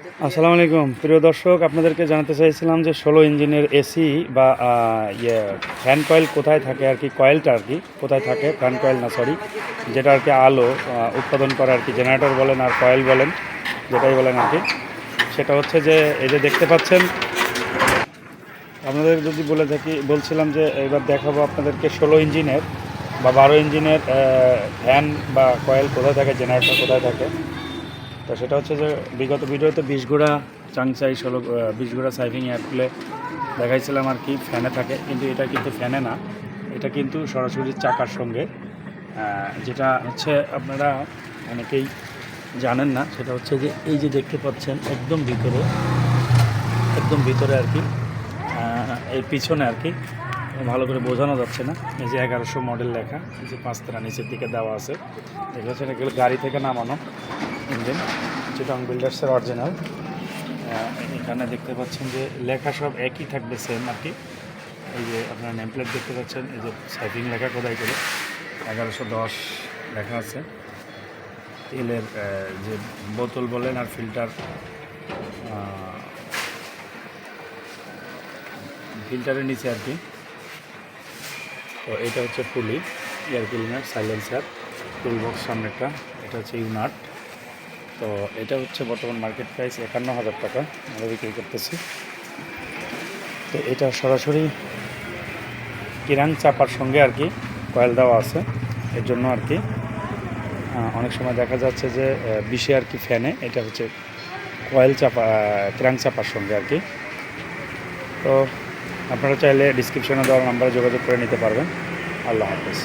আসসালামু আলাইকুম। প্রিয় দর্শক, আপনাদেরকে জানাতে চাইছিলাম যে ষোলো ইঞ্জিনের এসি বা ইয়ে ফ্যান কয়েল কোথায় থাকে আর কি? কয়েলটা আর কি? কোথায় থাকে? ফ্যান কয়েল না সরি যেটা আর কি আলো উৎপাদন করে আর কি। জেনারেটর বলেন আর কয়েল বলেন, যেটাই বলেন আর কি। সেটা হচ্ছে যে, এই যে দেখতে পাচ্ছেন, আপনাদের যদি বলে থাকি, বলছিলাম যে এবার দেখাবো আপনাদেরকে ষোলো ইঞ্জিনের বা বারো ইঞ্জিনের ফ্যান বা কয়েল কোথায় থাকে জেনারেটর কোথায় থাকে। তো সেটা হচ্ছে যে বিগত ভিডিওতে বিশগুড়া চাংচাই ষোলো বিশগুড়া সাইভিং অ্যাপগুলো দেখাইছিলাম আর কি, ফ্যানে থাকে, কিন্তু এটা কিন্তু ফ্যানে না। এটা কিন্তু সরাসরি চাকার সঙ্গে যেটা হচ্ছে আপনারা অনেকেই জানেন না, সেটা হচ্ছে যে এই যে দেখতে পাচ্ছেন একদম ভিতরে একদম ভিতরে আর কি এই পিছনে আর কি, ভালো করে বোঝানো যাচ্ছে না। এই যে এগারোশো মডেল লেখা, এই যে পাঁচতারা নিচের দিকে দেওয়া আছে। পাচ্ছেন এগুলো গাড়ি থেকে নামানো। ইঞ্জিন চিটং বিল্ডার্সের অরিজিনাল এখানে দেখতে পাচ্ছেন যে লেখা সব একই থাকবে সেম আর কি। এই যে আপনার নেমপ্লেট দেখতে পাচ্ছেন, এই যে সাইফিং লেখা কোথায় করে। এগারোশো দশ লেখা আছে। তেলের যে বোতল বলেন আর ফিল্টার ফিল্টারের নিচে আর কি। তো এটা হচ্ছে pulley air cleaner silencer tool box সামনেটা এটা হচ্ছে ইউনাট তো এটা হচ্ছে বর্তমান মার্কেট প্রাইস একান্ন হাজার টাকা। আমরা বিক্রি করতেছি। তো এটা সরাসরি কিরাং চাপার সঙ্গে আর কি কয়েল দেওয়া আছে। এর জন্য আর কি অনেক সময় দেখা যাচ্ছে যে বিশে আর কি ফ্যানে এটা হচ্ছে কয়েল চাপা কিরাং চাপার সঙ্গে আর কি। তো আপনারা চাইলে ডিসক্রিপশনে দেওয়ার নাম্বারে যোগাযোগ করে নিতে পারবেন। আল্লাহ হাফেজ।